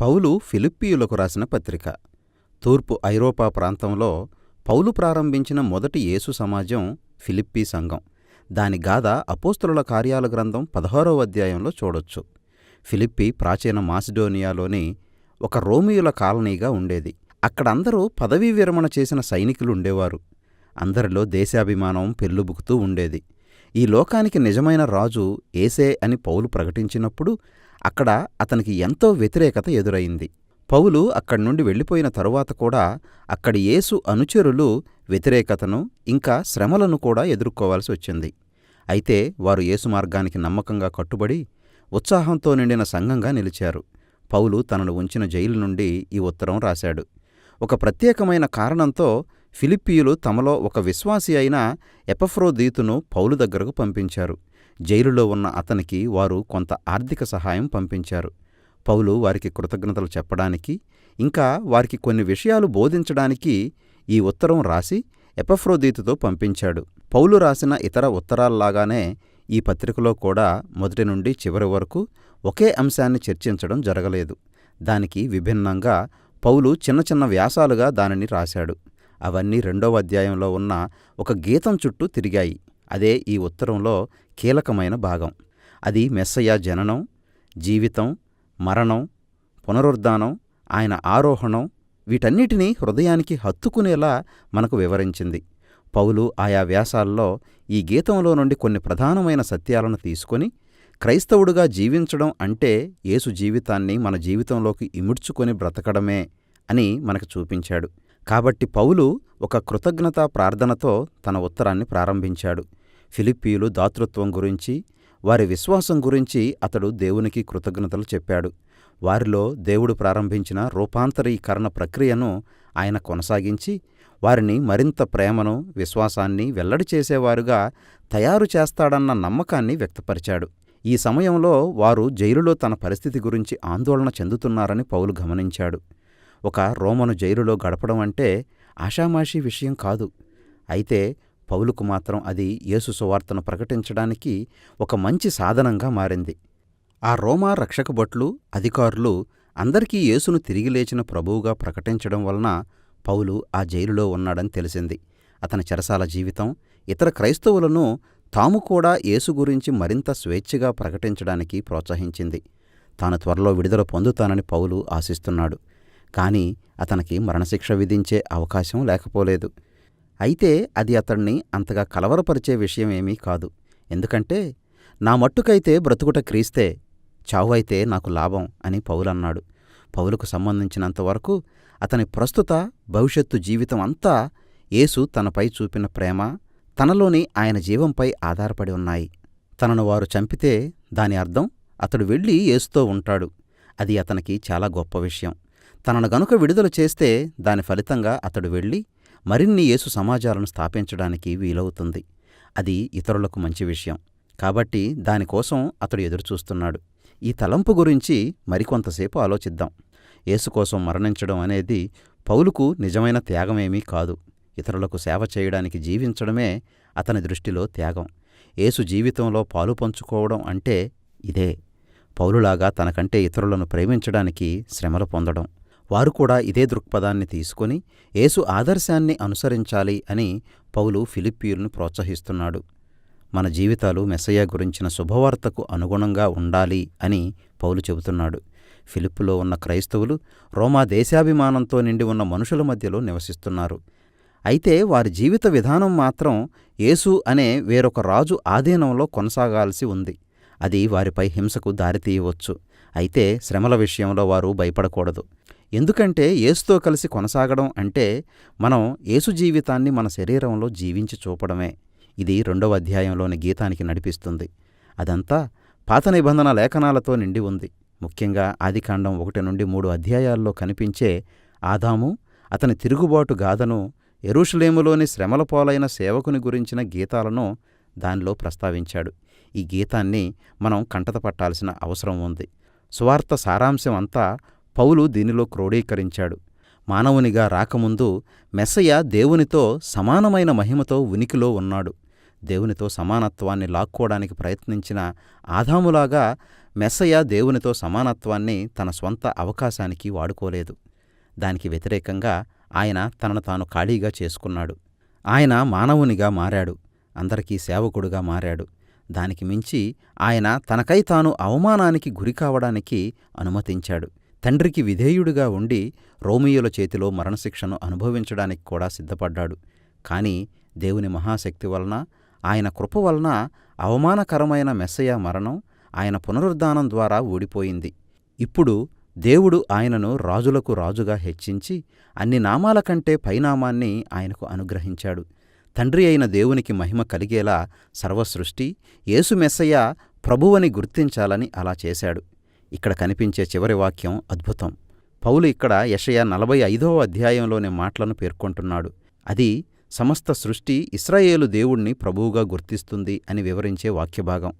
పౌలు ఫిలిప్పీయులకు రాసిన పత్రిక. తూర్పు ఐరోపా ప్రాంతంలో పౌలు ప్రారంభించిన మొదటి యేసు సమాజం ఫిలిప్పీ సంఘం. దాని గాథ అపోస్తుల కార్యాల గ్రంథం పదహారవ అధ్యాయంలో చూడొచ్చు. ఫిలిప్పీ ప్రాచీన మాసిడోనియాలోని ఒక రోమియుల కాలనీగా ఉండేది. అక్కడ అందరూ పదవీ విరమణ చేసిన సైనికులు ఉండేవారు. అందరిలో దేశాభిమానం పెళ్ళుబుకుతూ ఉండేది. ఈ లోకానికి నిజమైన రాజు ఏసే అని పౌలు ప్రకటించినప్పుడు అక్కడ అతనికి ఎంతో వ్యతిరేకత ఎదురైంది. పౌలు అక్కడి నుండి వెళ్ళిపోయిన తరువాత కూడా అక్కడి యేసు అనుచరులు వ్యతిరేకతను ఇంకా శ్రమలను కూడా ఎదుర్కోవాల్సి వచ్చింది. అయితే వారు యేసు మార్గానికి నమ్మకంగా కట్టుబడి ఉత్సాహంతో నిండిన సంఘంగా నిలిచారు. పౌలు తనను ఉంచిన జైలు నుండి ఈ ఉత్తరం రాశాడు. ఒక ప్రత్యేకమైన కారణంతో ఫిలిప్పీయులు తమలో ఒక విశ్వాసి అయిన ఎపఫ్రోదీతును పౌలు దగ్గరకు పంపించారు. జైలులో ఉన్న అతనికి వారు కొంత ఆర్థిక సహాయం పంపించారు. పౌలు వారికి కృతజ్ఞతలు చెప్పడానికి ఇంకా వారికి కొన్ని విషయాలు బోధించడానికి ఈ ఉత్తరం రాసి ఎపఫ్రోదీతుతో పంపించాడు. పౌలు రాసిన ఇతర ఉత్తరాల్లాగానే ఈ పత్రికలో కూడా మొదటి నుండి చివరి వరకు ఒకే అంశాన్ని చర్చించడం జరగలేదు. దానికి విభిన్నంగా పౌలు చిన్న చిన్న వ్యాసాలుగా దానిని రాశాడు. అవన్నీ రెండవ అధ్యాయంలో ఉన్న ఒక గీతం చుట్టూ తిరిగాయి. అదే ఈ ఉత్తరంలో కీలకమైన భాగం. అది మెస్సయ్య జననం జీవితం మరణం పునరుద్ధానం ఆయన ఆరోహణం వీటన్నిటినీ హృదయానికి హత్తుకునేలా మనకు వివరించింది. పౌలు ఆయా వ్యాసాల్లో ఈ గీతంలో నుండి కొన్ని ప్రధానమైన సత్యాలను తీసుకొని క్రైస్తవుడుగా జీవించడం అంటే యేసు జీవితాన్ని మన జీవితంలోకి ఇముడ్చుకొని బ్రతకడమే అని మనకు చూపించాడు. కాబట్టి పౌలు ఒక కృతజ్ఞతా ప్రార్థనతో తన ఉత్తరాన్ని ప్రారంభించాడు. ఫిలిప్పీయులు దాతృత్వం గురించి వారి విశ్వాసం గురించి అతడు దేవునికి కృతజ్ఞతలు చెప్పాడు. వారిలో దేవుడు ప్రారంభించిన రూపాంతరీకరణ ప్రక్రియను ఆయన కొనసాగించి వారిని మరింత ప్రేమను విశ్వాసాన్ని వెల్లడి చేసేవారుగా తయారు చేస్తాడన్న నమ్మకాన్ని వ్యక్తపరిచాడు. ఈ సమయంలో వారు జైలులో తన పరిస్థితి గురించి ఆందోళన చెందుతున్నారని పౌలు గమనించాడు. ఒక రోమను జైలులో గడపడం అంటే ఆషామాషీ విషయం కాదు. అయితే పౌలుకు మాత్రం అది యేసు సువార్తను ప్రకటించడానికి ఒక మంచి సాధనంగా మారింది. ఆ రోమా రక్షకభట్లు అధికారులు అందరికీ యేసును తిరిగి లేచిన ప్రభువుగా ప్రకటించడం వలన పౌలు ఆ జైలులో ఉన్నాడని తెలిసింది. అతని చెరసాల జీవితం ఇతర క్రైస్తవులను తాము కూడా యేసు గురించి మరింత స్వేచ్ఛగా ప్రకటించడానికి ప్రోత్సహించింది. తాను త్వరలో విడుదల పొందుతానని పౌలు ఆశిస్తున్నాడు. కాని అతనికి మరణశిక్ష విధించే అవకాశం లేకపోలేదు. అయితే అది అతణ్ణి అంతగా కలవరపరిచే విషయం ఏమీ కాదు. ఎందుకంటే నా మట్టుకైతే బ్రతుకుట క్రీస్తే చావు అయితే నాకు లాభం అని పౌలన్నాడు. పౌలుకు సంబంధించినంతవరకు అతని ప్రస్తుత భవిష్యత్తు జీవితం అంతా యేసు తనపై చూపిన ప్రేమ తనలోని ఆయన జీవంపై ఆధారపడి ఉన్నాయి. తనను వారు చంపితే దాని అర్థం అతడు వెళ్ళి యేసుతో ఉంటాడు. అది అతనికి చాలా గొప్ప విషయం. తనను గనుక విడుదల చేస్తే దాని ఫలితంగా అతడు వెళ్ళి మరిన్ని యేసు సమాజాలను స్థాపించడానికి వీలవుతుంది. అది ఇతరులకు మంచి విషయం. కాబట్టి దానికోసం అతడు ఎదురుచూస్తున్నాడు. ఈ తలంపు గురించి మరికొంతసేపు ఆలోచిద్దాం. యేసు కోసం మరణించడం అనేది పౌలుకు నిజమైన త్యాగమేమీ కాదు. ఇతరులకు సేవ చేయడానికి జీవించడమే అతని దృష్టిలో త్యాగం. యేసు జీవితంలో పాలు పంచుకోవడం అంటే ఇదే. పౌలులాగా తనకంటే ఇతరులను ప్రేమించడానికి శ్రమలు పొందడం. వారు కూడా ఇదే దృక్పథాన్ని తీసుకొని యేసు ఆదర్శాన్ని అనుసరించాలి అని పౌలు ఫిలిప్పీయులను ప్రోత్సహిస్తున్నాడు. మన జీవితాలు మెస్సయ్య గురించిన శుభవార్తకు అనుగుణంగా ఉండాలి అని పౌలు చెబుతున్నాడు. ఫిలిప్పులో ఉన్న క్రైస్తవులు రోమా దేశాభిమానంతో నిండి ఉన్న మనుషుల మధ్యలో నివసిస్తున్నారు. అయితే వారి జీవిత విధానం మాత్రం యేసు అనే వేరొక రాజు ఆధీనంలో కొనసాగాల్సి ఉంది. అది వారిపై హింసకు దారితీయవచ్చు. అయితే శ్రమల విషయంలో వారు భయపడకూడదు. ఎందుకంటే ఏసుతో కలిసి కొనసాగడం అంటే మనం ఏసు జీవితాన్ని మన శరీరంలో జీవించి చూపడమే. ఇది రెండవ అధ్యాయంలోని గీతానికి నడిపిస్తుంది. అదంతా పాత నిబంధన లేఖనాలతో నిండి ఉంది. ముఖ్యంగా ఆదికాండం ఒకటి నుండి మూడు అధ్యాయాల్లో కనిపించే ఆదాము అతని తిరుగుబాటు గాథను ఎరుషులేములోని శ్రమల పోలైన సేవకుని గురించిన గీతాలను దానిలో ప్రస్తావించాడు. ఈ గీతాన్ని మనం కంటత పట్టాల్సిన అవసరం ఉంది. సువార్త సారాంశం అంతా పౌలు దీనిలో క్రోడీకరించాడు. మానవునిగా రాకముందు మెస్సయ్య దేవునితో సమానమైన మహిమతో ఉనికిలో ఉన్నాడు. దేవునితో సమానత్వాన్ని లాక్కోవడానికి ప్రయత్నించిన ఆదాములాగా మెస్సయ్య దేవునితో సమానత్వాన్ని తన స్వంత అవకాశానికి వాడుకోలేదు. దానికి వ్యతిరేకంగా ఆయన తనను తాను ఖాళీగా చేసుకున్నాడు. ఆయన మానవునిగా మారాడు. అందరికీ సేవకుడుగా మారాడు. దానికి మించి ఆయన తనకై తాను అవమానానికి గురికావడానికి అనుమతించాడు. తండ్రికి విధేయుడిగా ఉండి రోమియోల చేతిలో మరణశిక్షను అనుభవించడానికి కూడా సిద్ధపడ్డాడు. కాని దేవుని మహాశక్తి వలన ఆయన కృప వలన అవమానకరమైన మెస్సయ మరణం ఆయన పునరుద్ధానం ద్వారా ఊడిపోయింది. ఇప్పుడు దేవుడు ఆయనను రాజులకు రాజుగా హెచ్చించి అన్ని నామాల కంటే పైనామాన్ని ఆయనకు అనుగ్రహించాడు. తండ్రి అయిన దేవునికి మహిమ కలిగేలా సర్వసృష్టి యేసు మెస్సయ్య ప్రభువని గుర్తించాలని అలా చేశాడు. ఇక్కడ కనిపించే చివరి వాక్యం అద్భుతం. పౌలు ఇక్కడ యషయ నలభై ఐదవ అధ్యాయంలోని మాటలను పేర్కొంటున్నాడు. అది సమస్త సృష్టి ఇస్రాయేలు దేవుణ్ణి ప్రభువుగా గుర్తిస్తుంది అని వివరించే వాక్యభాగం.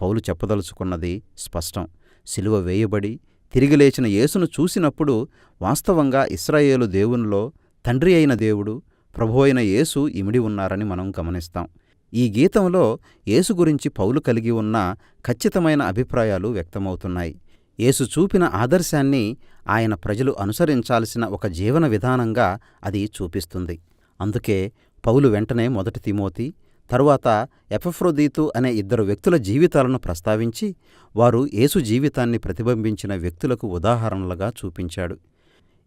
పౌలు చెప్పదలుచుకున్నది స్పష్టం. సిలువ వేయబడి తిరిగి లేచిన యేసును చూసినప్పుడు వాస్తవంగా ఇస్రాయేలు దేవునిలో తండ్రి అయిన దేవుడు ప్రభు అయిన యేసు ఇమిడి ఉన్నారని మనం గమనిస్తాం. ఈ గీతంలో యేసు గురించి పౌలు కలిగి ఉన్న ఖచ్చితమైన అభిప్రాయాలు వ్యక్తమవుతున్నాయి. యేసు చూపిన ఆదర్శాన్ని ఆయన ప్రజలు అనుసరించాల్సిన ఒక జీవన విధానంగా అది చూపిస్తుంది. అందుకే పౌలు వెంటనే మొదటి తిమోతి తరువాత ఎపఫ్రోదీతు అనే ఇద్దరు వ్యక్తుల జీవితాలను ప్రస్తావించి వారు యేసు జీవితాన్ని ప్రతిబింబించిన వ్యక్తులకు ఉదాహరణలుగా చూపించాడు.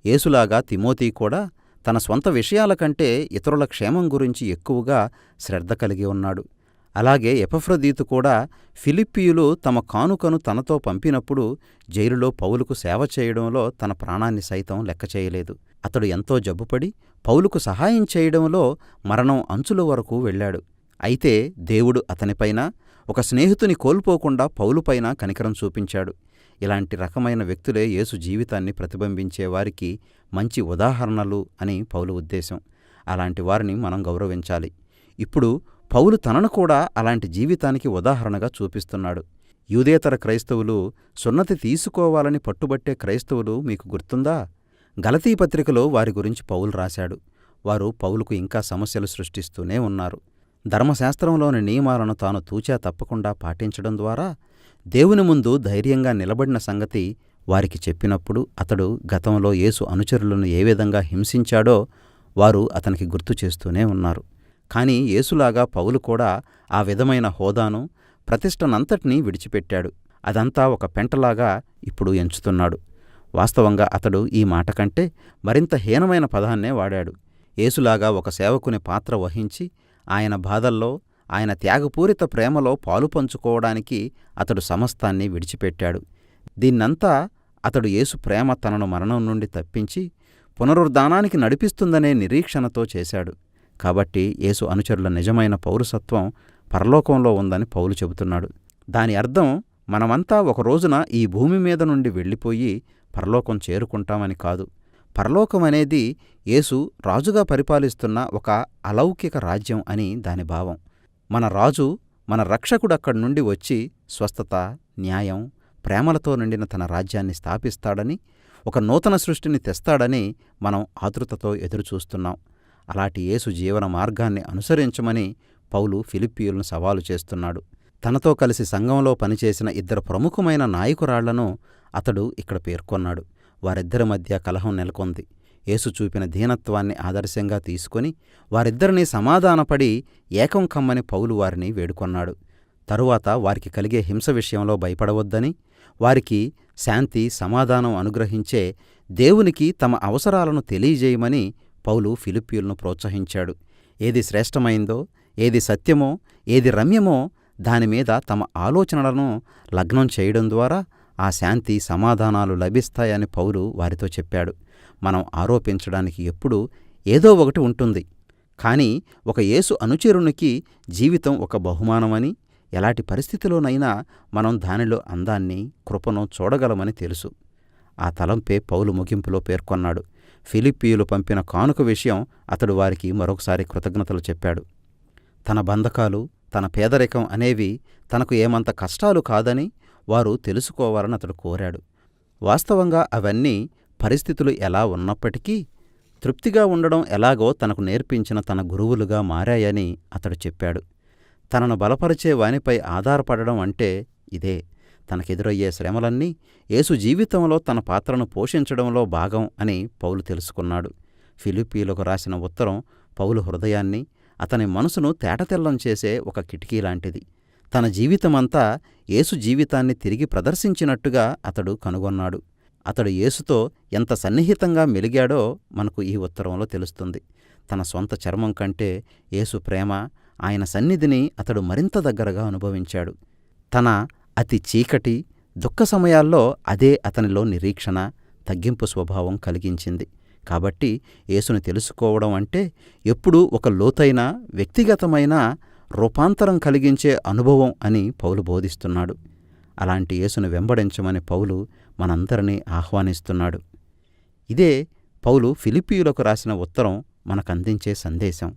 యేసులాగా తిమోతి కూడా తన స్వంత విషయాల కంటే ఇతరుల క్షేమం గురించి ఎక్కువగా శ్రద్ధ కలిగి ఉన్నాడు. అలాగే ఎపఫ్రదీతు కూడా ఫిలిప్పీయులు తమ కానుకను తనతో పంపినప్పుడు జైలులో పౌలుకు సేవ చేయడంలో తన ప్రాణాన్ని సైతం లెక్క చేయలేదు. అతడు ఎంతో జబ్బుపడి పౌలుకు సహాయం చేయడంలో మరణం అంచుల వరకు వెళ్ళాడు. అయితే దేవుడు అతనిపైన ఒక స్నేహితుని కోల్పోకుండా పౌలుపైన కనికరం చూపించాడు. ఇలాంటి రకమైన వ్యక్తులే యేసు జీవితాన్ని ప్రతిబింబించే వారికి మంచి ఉదాహరణలు అని పౌలు ఉద్దేశం. అలాంటి వారిని మనం గౌరవించాలి. ఇప్పుడు పౌలు తనను కూడా అలాంటి జీవితానికి ఉదాహరణగా చూపిస్తున్నాడు. యూదేతర క్రైస్తవులు సున్నతి తీసుకోవాలని పట్టుబట్టే క్రైస్తవులు మీకు గుర్తుందా? గలతీ పత్రికలో వారి గురించి పౌలు రాశాడు. వారు పౌలుకు ఇంకా సమస్యలు సృష్టిస్తూనే ఉన్నారు. ధర్మశాస్త్రంలోని నియమాలను తాను తూచా తప్పకుండా పాటించడం ద్వారా దేవుని ముందు ధైర్యంగా నిలబడిన సంగతి వారికి చెప్పినప్పుడు అతడు గతంలో యేసు అనుచరులను ఏ విధంగా హింసించాడో వారు అతనికి గుర్తు చేస్తూనే ఉన్నారు. కాని యేసులాగా పౌలు కూడా ఆ విధమైన హోదాను ప్రతిష్టనంతటినీ విడిచిపెట్టాడు. అదంతా ఒక పెంటలాగా ఇప్పుడు ఎంచుతున్నాడు. వాస్తవంగా అతడు ఈ మాట కంటే మరింత హీనమైన పదాన్నే వాడాడు. యేసులాగా ఒక సేవకుని పాత్ర వహించి ఆయన బాధల్లో ఆయన త్యాగపూరిత ప్రేమలో పాలు పంచుకోవడానికి అతడు సమస్తాన్ని విడిచిపెట్టాడు. దీన్నంతా అతడు యేసు ప్రేమ తనను మరణం నుండి తప్పించి పునరుద్ధానానికి నడిపిస్తుందనే నిరీక్షణతో చేశాడు. కాబట్టి యేసు అనుచరుల నిజమైన పౌరసత్వం పరలోకంలో ఉందని పౌలు చెబుతున్నాడు. దాని అర్థం మనమంతా ఒక రోజున ఈ భూమి మీద నుండి వెళ్ళిపోయి పరలోకం చేరుకుంటామని కాదు. పరలోకం అనేది యేసు రాజుగా పరిపాలిస్తున్న ఒక అలౌకిక రాజ్యం అని దాని భావం. మన రాజు మన రక్షకుడు అక్కడి నుండి వచ్చి స్వస్థత న్యాయం ప్రేమలతో నిండిన తన రాజ్యాన్ని స్థాపిస్తాడని ఒక నూతన సృష్టిని తెస్తాడని మనం ఆతృతతో ఎదురుచూస్తున్నాం. అలాంటి యేసు జీవన మార్గాన్ని అనుసరించమని పౌలు ఫిలిప్పీయులను సవాలు చేస్తున్నాడు. తనతో కలిసి సంఘంలో పనిచేసిన ఇద్దరు ప్రముఖమైన నాయకురాళ్ళను అతడు ఇక్కడ పేర్కొన్నాడు. వారిద్దరి మధ్య కలహం నెలకొంది. యేసు చూపిన దీనత్వాన్ని ఆదర్శంగా తీసుకొని వారిద్దరినీ సమాధానపడి ఏకం కమ్మని పౌలు వారిని వేడుకొన్నాడు. తరువాత వారికి కలిగే హింస విషయంలో భయపడవద్దని వారికి శాంతి సమాధానం అనుగ్రహించే దేవునికి తమ అవసరాలను తెలియజేయమని పౌలు ఫిలిప్పీయులను ప్రోత్సహించాడు. ఏది శ్రేష్టమైందో ఏది సత్యమో ఏది రమ్యమో దానిమీద తమ ఆలోచనలను లగ్నం చేయడం ద్వారా ఆ శాంతి సమాధానాలు లభిస్తాయని పౌలు వారితో చెప్పాడు. మనం ఆరోపించడానికి ఎప్పుడూ ఏదో ఒకటి ఉంటుంది. కానీ ఒక యేసు అనుచరునికి జీవితం ఒక బహుమానమని ఎలాంటి పరిస్థితిలోనైనా మనం దానిలో అందాన్ని కృపను చూడగలమని తెలుసు. ఆ తలంపే పౌలు ముగింపులో పేర్కొన్నాడు. ఫిలిప్పీయులు పంపిన కానుక విషయం అతడు వారికి మరొకసారి కృతజ్ఞతలు చెప్పాడు. తన బంధకాలు తన పేదరికం అనేవి తనకు ఏమంత కష్టాలు కాదని వారు తెలుసుకోవాలని అతడు కోరాడు. వాస్తవంగా అవన్నీ పరిస్థితులు ఎలా ఉన్నప్పటికీ తృప్తిగా ఉండడం ఎలాగో తనకు నేర్పించిన తన గురువులుగా మారాయని అతడు చెప్పాడు. తనను బలపరిచే వానిపై ఆధారపడడం అంటే ఇదే. తనకెదురయ్యే శ్రమలన్నీ యేసు జీవితంలో తన పాత్రను పోషించడంలో భాగం అని పౌలు తెలుసుకున్నాడు. ఫిలిప్పీలకు రాసిన ఉత్తరం పౌలు హృదయాన్ని అతని మనసును తేటతెల్లం చేసే ఒక కిటికీ లాంటిది. తన జీవితమంతా యేసు జీవితాన్ని తిరిగి ప్రదర్శించినట్టుగా అతడు కనుగొన్నాడు. అతడు యేసుతో ఎంత సన్నిహితంగా మెలిగాడో మనకు ఈ ఉత్తరంలో తెలుస్తుంది. తన సొంత చర్మం కంటే యేసు ప్రేమ ఆయన సన్నిధిని అతడు మరింత దగ్గరగా అనుభవించాడు. తన అతి చీకటి దుఃఖ సమయాల్లో అదే అతనిలో నిరీక్షణ తగ్గింపు స్వభావం కలిగించింది. కాబట్టి యేసును తెలుసుకోవడం అంటే ఎప్పుడూ ఒక లోతైన వ్యక్తిగతమైన రూపాంతరం కలిగించే అనుభవం అని పౌలు బోధిస్తున్నాడు. అలాంటి యేసును వెంబడించమని పౌలు మనందరినీ ఆహ్వానిస్తున్నాడు. ఇదే పౌలు ఫిలిపీయులకు రాసిన ఉత్తరం మనకందించే సందేశం.